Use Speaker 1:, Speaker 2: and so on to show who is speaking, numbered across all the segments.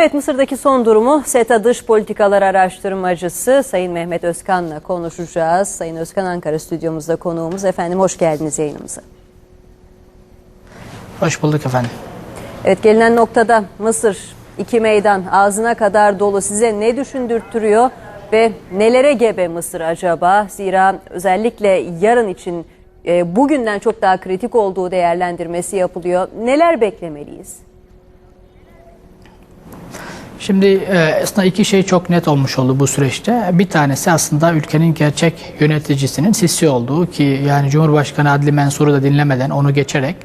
Speaker 1: Evet Mısır'daki son durumu SETA Dış Politikalar Araştırmacısı Sayın Mehmet Özkan'la konuşacağız. Sayın Özkan Ankara stüdyomuzda konuğumuz. Efendim hoş geldiniz yayınımıza.
Speaker 2: Hoş bulduk efendim.
Speaker 1: Evet gelinen noktada Mısır iki meydan ağzına kadar dolu size ne düşündürtüyor ve nelere gebe Mısır acaba? Zira özellikle yarın için e, bugünden çok daha kritik olduğu değerlendirmesi yapılıyor. Neler beklemeliyiz?
Speaker 2: Şimdi e, aslında iki şey çok net olmuş oldu bu süreçte. Bir tanesi aslında ülkenin gerçek yöneticisinin Sisi olduğu ki yani Cumhurbaşkanı Adli Mensur'u da dinlemeden onu geçerek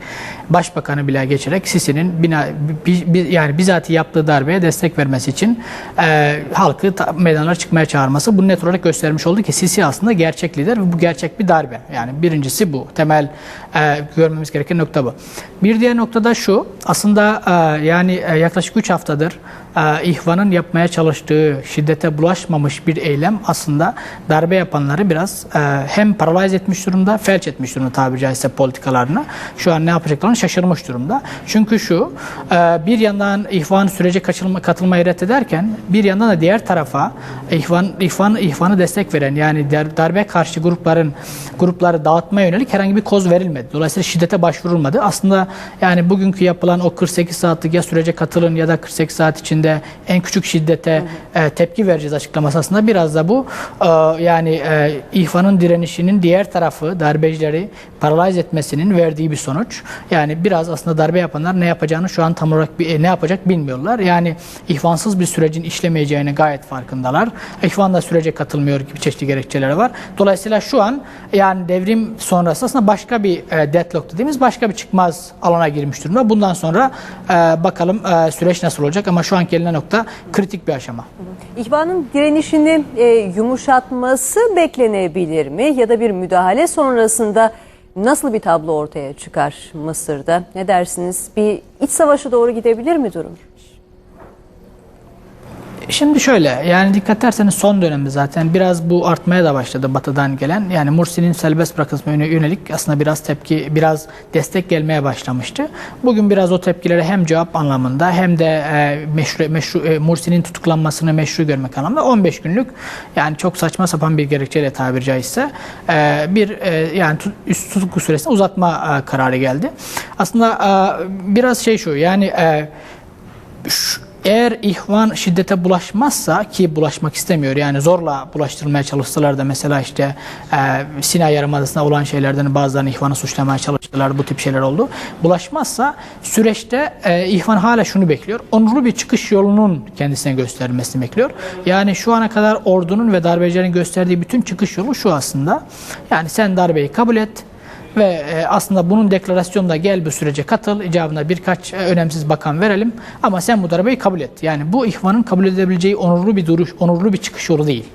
Speaker 2: Başbakanı bile geçerek Sisi'nin bina, bi, bi, yani bizatihi yaptığı darbeye destek vermesi için e, halkı ta, meydanlara çıkmaya çağırması bunu net olarak göstermiş oldu ki Sisi aslında gerçek lider ve bu gerçek bir darbe. Yani birincisi bu. Temel e, görmemiz gereken nokta bu. Bir diğer nokta da şu. Aslında e, yani e, yaklaşık 3 haftadır e, İhvan'ın yapmaya çalıştığı şiddete bulaşmamış bir eylem aslında darbe yapanları biraz e, hem paraliz etmiş durumda, felç etmiş durumda tabiri caizse politikalarını. Şu an ne yapacaklarını şaşırmış durumda. Çünkü şu, e, bir yandan İhvan sürece kaçılma, katılmayı reddederken bir yandan da diğer tarafa İhvan, İhvan, İhvan'ı destek veren yani dar- darbe karşı grupların grupları dağıtmaya yönelik herhangi bir koz verilmedi. Dolayısıyla şiddete başvurulmadı. Aslında yani bugünkü yapılan o 48 saatlik ya sürece katılın ya da 48 saat içinde en küçük şiddete e, tepki vereceğiz açıklaması aslında biraz da bu e, yani e, İhvan'ın direnişinin diğer tarafı darbecileri paraliz etmesinin verdiği bir sonuç. Yani biraz aslında darbe yapanlar ne yapacağını şu an tam olarak e, ne yapacak bilmiyorlar. Yani ihvansız bir sürecin işlemeyeceğini gayet farkındalar. İhvan da sürece katılmıyor gibi çeşitli gerekçeleri var. Dolayısıyla şu an yani devrim sonrası aslında başka bir e, deadlock dediğimiz başka bir çıkmaz alana girmiş durumda. Bundan sonra e, bakalım e, süreç nasıl olacak ama şu an gelinen nokta kritik bir aşama.
Speaker 1: İhvanın direnişini e, yumuşatması beklenebilir mi? Ya da bir müdahale sonrasında nasıl bir tablo ortaya çıkar Mısır'da? Ne dersiniz? Bir iç savaşa doğru gidebilir mi durum?
Speaker 2: Şimdi şöyle yani dikkat ederseniz son dönemde zaten biraz bu artmaya da başladı batıdan gelen. Yani Mursi'nin serbest bırakılmasına yöne- yönelik aslında biraz tepki, biraz destek gelmeye başlamıştı. Bugün biraz o tepkilere hem cevap anlamında hem de e, meşru, meşru, e, Mursi'nin tutuklanmasını meşru görmek anlamında 15 günlük yani çok saçma sapan bir gerekçeyle tabiri caizse e, bir e, yani üst tutuklu süresini uzatma e, kararı geldi. Aslında e, biraz şey şu yani e, şu- eğer ihvan şiddete bulaşmazsa ki bulaşmak istemiyor yani zorla bulaştırmaya çalışsalar da mesela işte e, Sinay Yarımadası'nda olan şeylerden bazılarını ihvanı suçlamaya çalıştılar bu tip şeyler oldu. Bulaşmazsa süreçte e, ihvan hala şunu bekliyor. Onurlu bir çıkış yolunun kendisine gösterilmesini bekliyor. Yani şu ana kadar ordunun ve darbecilerin gösterdiği bütün çıkış yolu şu aslında. Yani sen darbeyi kabul et. Ve e, aslında bunun deklarasyonunda gel bu sürece katıl, icabına birkaç e, önemsiz bakan verelim ama sen bu darbeyi kabul et. Yani bu ihvanın kabul edebileceği onurlu bir duruş, onurlu bir çıkış yolu değil.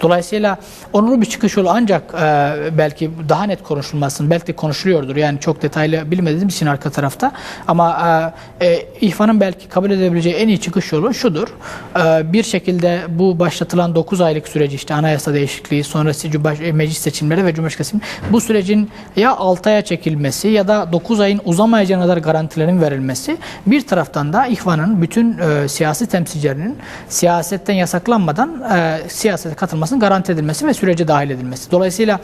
Speaker 2: Dolayısıyla onurlu bir çıkış yolu ancak e, belki daha net konuşulmasın, belki konuşuluyordur. Yani çok detaylı bilmediğim için arka tarafta ama e, e, ihvanın belki kabul edebileceği en iyi çıkış yolu şudur. E, bir şekilde bu başlatılan 9 aylık süreci işte anayasa değişikliği, sonrası e, meclis seçimleri ve Cumhurbaşkanı bu sürecin ya 6 aya çekilmesi ya da 9 ayın uzamayacağına kadar garantilerin verilmesi bir taraftan da ihvanın bütün e, siyasi temsilcilerinin siyasetten yasaklanmadan e, siyasete katılmasının garanti edilmesi ve sürece dahil edilmesi. Dolayısıyla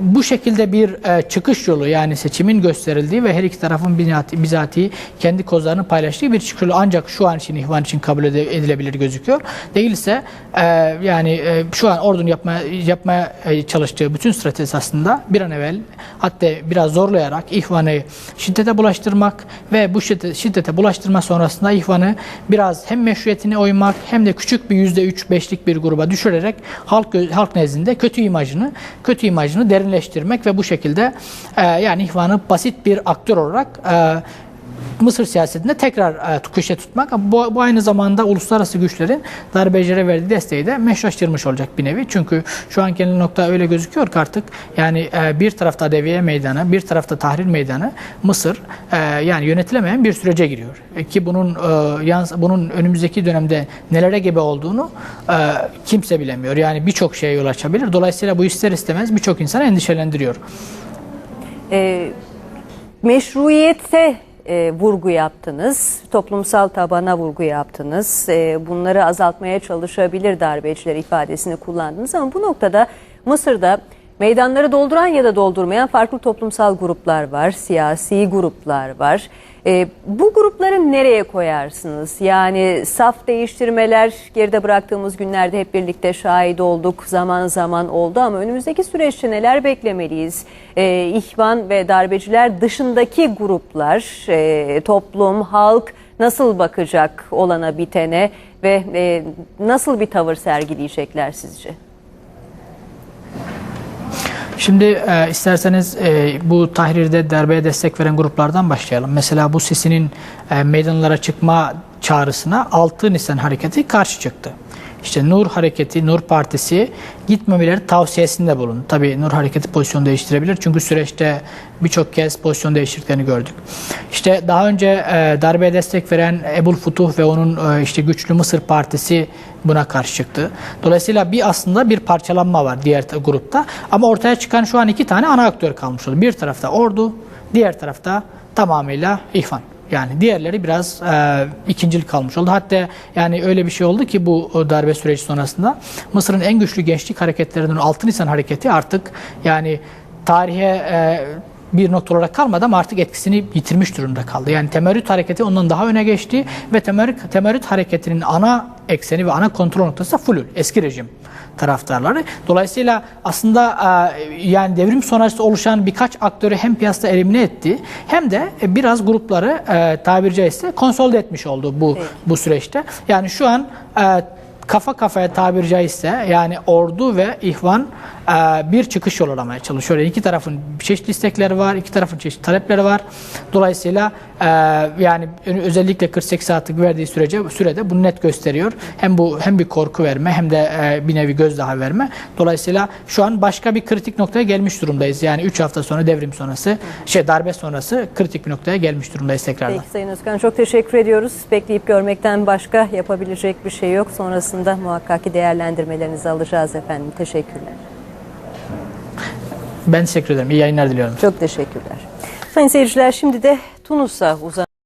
Speaker 2: bu şekilde bir e, çıkış yolu yani seçimin gösterildiği ve her iki tarafın bizatihi, bizatihi kendi kozlarını paylaştığı bir çıkış yolu ancak şu an için ihvan için kabul edilebilir gözüküyor. Değilse e, yani e, şu an ordunun yapmaya, yapmaya e, çalıştığı bütün stratejisi aslında bir an evvel hatta biraz zorlayarak ihvanı şiddete bulaştırmak ve bu şiddete, şiddete bulaştırma sonrasında ihvanı biraz hem meşruiyetine oymak hem de küçük bir yüzde üç beşlik bir gruba düşürerek halk halk nezdinde kötü imajını kötü imajını derinleştirmek ve bu şekilde e, yani ihvanı basit bir aktör olarak e, Mısır siyasetinde tekrar e, tutmak. Bu, bu aynı zamanda uluslararası güçlerin darbecilere verdiği desteği de meşrulaştırmış olacak bir nevi. Çünkü şu an gelinen nokta öyle gözüküyor ki artık yani e, bir tarafta Deviye Meydanı, bir tarafta Tahrir Meydanı Mısır e, yani yönetilemeyen bir sürece giriyor. E, ki bunun e, yans, bunun önümüzdeki dönemde nelere gebe olduğunu kimse bilemiyor. Yani birçok şeye yol açabilir. Dolayısıyla bu ister istemez birçok insanı endişelendiriyor.
Speaker 1: E, meşruiyete e, vurgu yaptınız. Toplumsal tabana vurgu yaptınız. E, bunları azaltmaya çalışabilir darbeciler ifadesini kullandınız ama bu noktada Mısır'da meydanları dolduran ya da doldurmayan farklı toplumsal gruplar var, siyasi gruplar var. E, bu grupları nereye koyarsınız? Yani saf değiştirmeler geride bıraktığımız günlerde hep birlikte şahit olduk, zaman zaman oldu ama önümüzdeki süreçte neler beklemeliyiz? E, İhvan ve darbeciler dışındaki gruplar, e, toplum, halk nasıl bakacak olana bitene ve e, nasıl bir tavır sergileyecekler sizce?
Speaker 2: Şimdi e, isterseniz e, bu tahrirde darbeye destek veren gruplardan başlayalım. Mesela bu Sisi'nin e, meydanlara çıkma çağrısına 6 Nisan hareketi karşı çıktı. İşte Nur Hareketi, Nur Partisi gitmemeleri tavsiyesinde bulundu. Tabii Nur Hareketi pozisyon değiştirebilir çünkü süreçte birçok kez pozisyon değiştirdiklerini gördük. İşte daha önce e, darbeye destek veren Ebul Futuh ve onun e, işte Güçlü Mısır Partisi buna karşı çıktı. Dolayısıyla bir aslında bir parçalanma var diğer ta- grupta. Ama ortaya çıkan şu an iki tane ana aktör kalmış oldu. Bir tarafta ordu, diğer tarafta tamamıyla ihvan. Yani diğerleri biraz e, ikincil kalmış oldu. Hatta yani öyle bir şey oldu ki bu o darbe süreci sonrasında Mısır'ın en güçlü gençlik hareketlerinden 6 Nisan hareketi artık yani tarihe e, bir nokta olarak kalmadı ama artık etkisini yitirmiş durumda kaldı. Yani temerrüt hareketi ondan daha öne geçti ve temerrüt, temerrüt hareketinin ana ekseni ve ana kontrol noktası Fulül, eski rejim taraftarları. Dolayısıyla aslında e, yani devrim sonrası oluşan birkaç aktörü hem piyasada elimine etti hem de biraz grupları e, tabiri caizse konsolide etmiş oldu bu
Speaker 1: Evet.
Speaker 2: bu süreçte. Yani şu an e, kafa kafaya tabiri caizse yani ordu ve ihvan e, bir çıkış yolu aramaya çalışıyor. Yani iki tarafın çeşitli istekleri var, iki tarafın çeşitli talepleri var. Dolayısıyla e, yani özellikle 48 saatlik verdiği sürece sürede bunu net gösteriyor. Hem bu hem bir korku verme hem de e, bir nevi gözdağı verme. Dolayısıyla şu an başka bir kritik noktaya gelmiş durumdayız. Yani 3 hafta sonra devrim sonrası, şey darbe sonrası kritik bir noktaya gelmiş durumdayız tekrardan.
Speaker 1: Peki Sayın Özkan çok teşekkür ediyoruz. Bekleyip görmekten başka yapabilecek bir şey yok. Sonrasında muhakkak ki değerlendirmelerinizi alacağız efendim. Teşekkürler.
Speaker 2: Ben teşekkür ederim. İyi yayınlar diliyorum.
Speaker 1: Çok teşekkürler. Sayın seyirciler şimdi de Tunus'a uzan